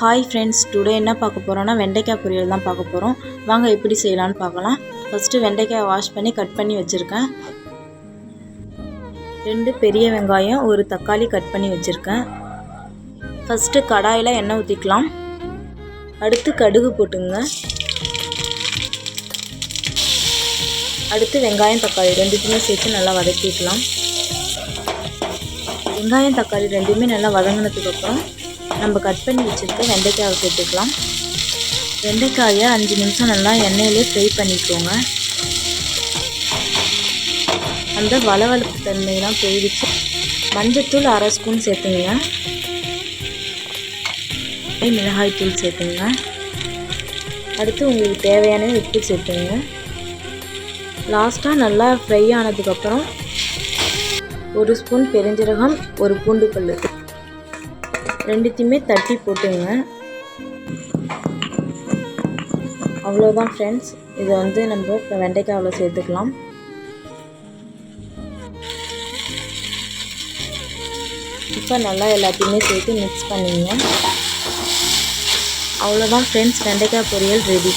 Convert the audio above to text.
Hi friends today என்ன பார்க்க போகிறோன்னா வெண்டைக்காய் பொரியல் தான் பார்க்க போகிறோம் வாங்க எப்படி செய்யலான்னு பார்க்கலாம். ஃபஸ்ட்டு வெண்டைக்காய் வாஷ் பண்ணி கட் பண்ணி வச்சுருக்கேன். ரெண்டு பெரிய வெங்காயம் ஒரு தக்காளி கட் பண்ணி வச்சுருக்கேன். ஃபஸ்ட்டு கடாயில் எண்ணெய் ஊற்றிக்கலாம் அடுத்து கடுகு போட்டுங்க. அடுத்து வெங்காயம் தக்காளி ரெண்டுத்தையுமே சேர்த்து நல்லா வதக்கிக்கலாம். வெங்காயம் தக்காளி ரெண்டுமே நல்லா வதங்கினதுக்கப்புறம் நம்ம கட் பண்ணி வச்சுருக்க வெண்டைக்காயை சேர்த்துக்கலாம். வெண்டைக்காயை அஞ்சு நிமிஷம் நல்லா எண்ணெயிலே ஃப்ரை பண்ணிக்கோங்க. அந்த வளவளப்பு தன்மையெல்லாம் போயிடுச்சு. மஞ்சத்தூள் அரை ஸ்பூன் சேர்த்துங்க. மிளகாய் தூள் சேர்த்துங்க. அடுத்து உங்களுக்கு தேவையான உப்பு சேர்த்துங்க. லாஸ்ட்டாக நல்லா ஃப்ரை ஆனதுக்கப்புறம் ஒரு ஸ்பூன் பெருஞ்சீரகம் ஒரு பூண்டு பல்லு. ரெண்டுத்தையுமே தட்டி போட்டுங்க. அவ்வளோதான் ஃப்ரெண்ட்ஸ் இதை வந்து நம்ம இப்போ வெண்டைக்காவில் சேர்த்துக்கலாம். இப்போ நல்லா எல்லாத்தையுமே சேர்த்து மிக்ஸ் பண்ணிங்க. அவ்வளோதான் ஃப்ரெண்ட்ஸ் வெண்டைக்காய் பொரியல் ரெடி